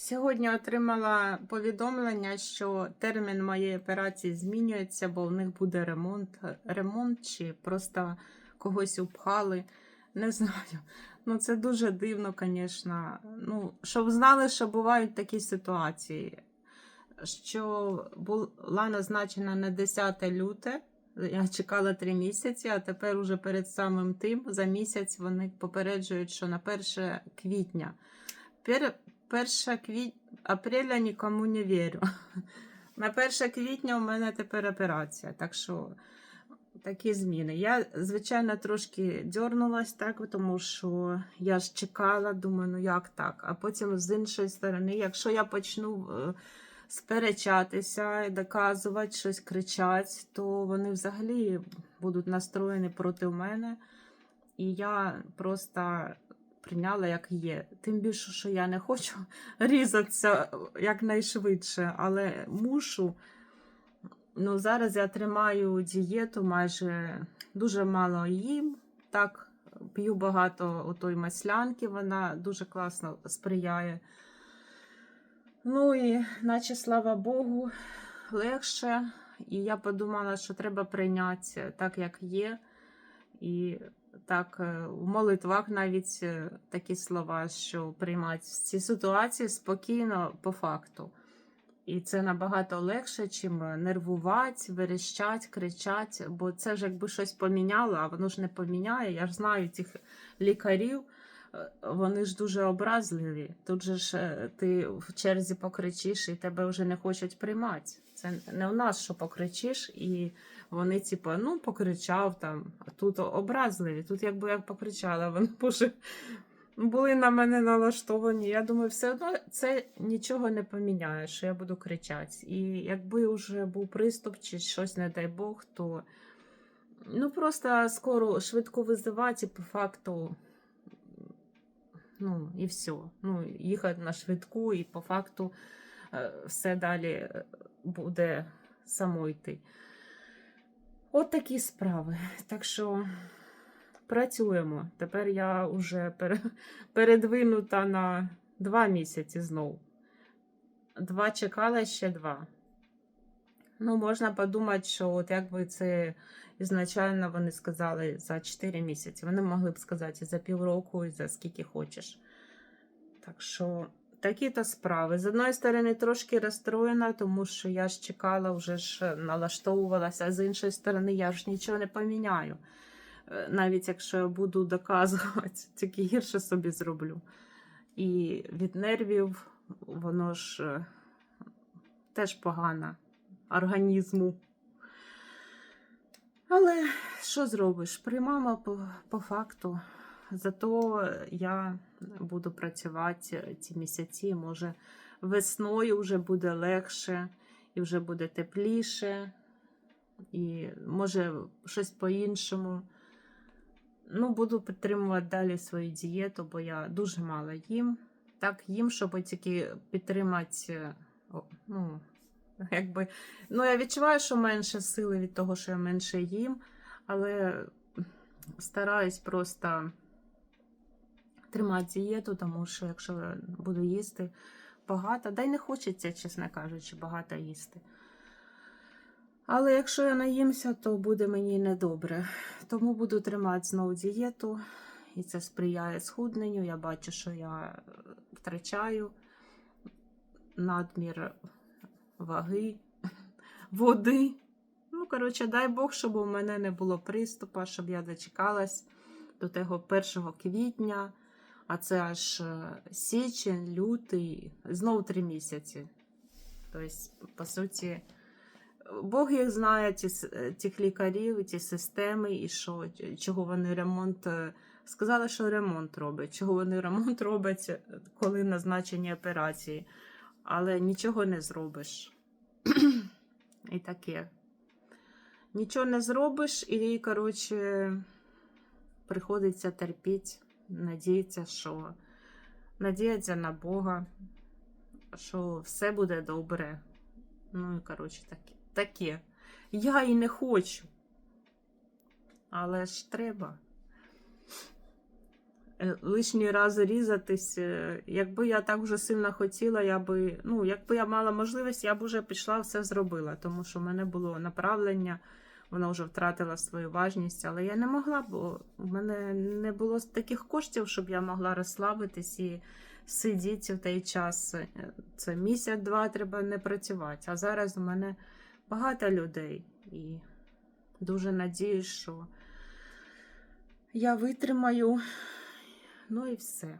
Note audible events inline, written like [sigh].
Сьогодні отримала повідомлення, що термін моєї операції змінюється, бо в них буде ремонт. Ремонт чи просто когось упхали. Не знаю. Ну, це дуже дивно, звісно. Ну, щоб знали, що бувають такі ситуації. Що була назначена на 10 люте. Я чекала три місяці, а тепер уже перед самим тим за місяць вони попереджують, що на 1 квітня. Пер... 1 квіт... апреля нікому не вірю. [laughs] На 1 квітня у мене тепер операція. Так що такі зміни. Я, звичайно, трошки дьорнулась, так, тому що я ж чекала, думаю, ну як так? А потім з іншої сторони, якщо я почну е, сперечатися, доказувати, щось кричати, то вони взагалі будуть настроєні проти мене. І я просто прийняла як є. Тим більше, що я не хочу [laughs] різатися якнайшвидше, але мушу. Ну, зараз я тримаю дієту, майже дуже мало їм. Так, п'ю багато отої маслянки, вона дуже класно сприяє. Ну і, наче, слава Богу, легше. І я подумала, що треба прийняти так, як є. І так, е, в молитвах навіть е, такі слова, що приймати ці ситуації спокійно по факту. І це набагато легше, чим нервувати, верещать, кричати, бо це ж якби щось поміняло, а воно ж не поміняє. Я ж знаю цих лікарів, е, вони ж дуже образливі. Тут же ж е, ти в черзі покричиш і тебе вже не хочуть приймати. Це не у нас, що покричиш, і вони, типу, ну, покричав там, а тут образливі. Тут, якби я покричала, вони боже, були на мене налаштовані. Я думаю, все одно це нічого не поміняє, що я буду кричати. І якби вже був приступ чи щось, не дай Бог, то ну просто скоро швидко визивати, по факту. Ну, і все. Ну, їхати на швидку, і по факту е, все далі е, буде само йти. От такі справи. Так що працюємо. Тепер я вже [laughs] передвинута на два місяці знову. Два чекала ще два. Ну, можна подумати, що от якби це ізначально вони сказали за 4 місяці. Вони могли б сказати за півроку, і за скільки хочеш. Так що такі то справи. З одної сторони, трошки розстроєна, тому що я ж чекала, вже ж налаштовувалася, а з іншої сторони, я ж нічого не поміняю. Е, Навіть якщо я буду [laughs] доказувати, тільки гірше собі зроблю. І від нервів воно ж е, теж погано організму. Але що зробиш? Приймаємо по, по факту. Зато я буду працювати ці місяці. Може, весною вже буде легше і вже буде тепліше, і може щось по-іншому. Ну, буду підтримувати далі свою дієту, бо я дуже мало їм. Так, їм, щоб тільки підтримати. Ну, [laughs] якби, ну, я відчуваю, що менше сили від того, що я менше їм, але стараюсь просто тримати дієту, тому що якщо я буду їсти багато, да й не хочеться, чесно кажучи, багато їсти. Але якщо я наїмся, то буде мені недобре. Тому буду тримати знову дієту, і це сприяє схудненню. Я бачу, що я втрачаю надмір ваги, [laughs] води. Ну, коротше, дай Бог, щоб у мене не було приступу, щоб я дочекалась до того 1 квітня, а це аж е, січень, лютий, знову три місяці. Тобто, по суті, Бог їх знає, ті, е, тих лікарів, ті системи, і що, чого вони ремонт. е, Сказали, що ремонт роблять. Чого вони ремонт роблять, коли назначені операції, але нічого не зробиш. І таке. Нічого не зробиш, і, коротше, приходиться терпіти, надіятися, що надіятися на Бога, що все буде добре. Ну і коротше таке. таке. Я і не хочу. Але ж треба. Е, лишній раз різатись. Е, Якби я так вже сильно хотіла, я би, ну, якби я мала можливість, я б вже пішла все зробила, тому що в мене було направлення, воно вже втратило свою важність, але я не могла, бо в мене не було таких коштів, щоб я могла розслабитись і сидіти в той час. Е, Це місяць-два треба не працювати. А зараз у мене багато людей і дуже надіюсь, що я витримаю. Ну і все.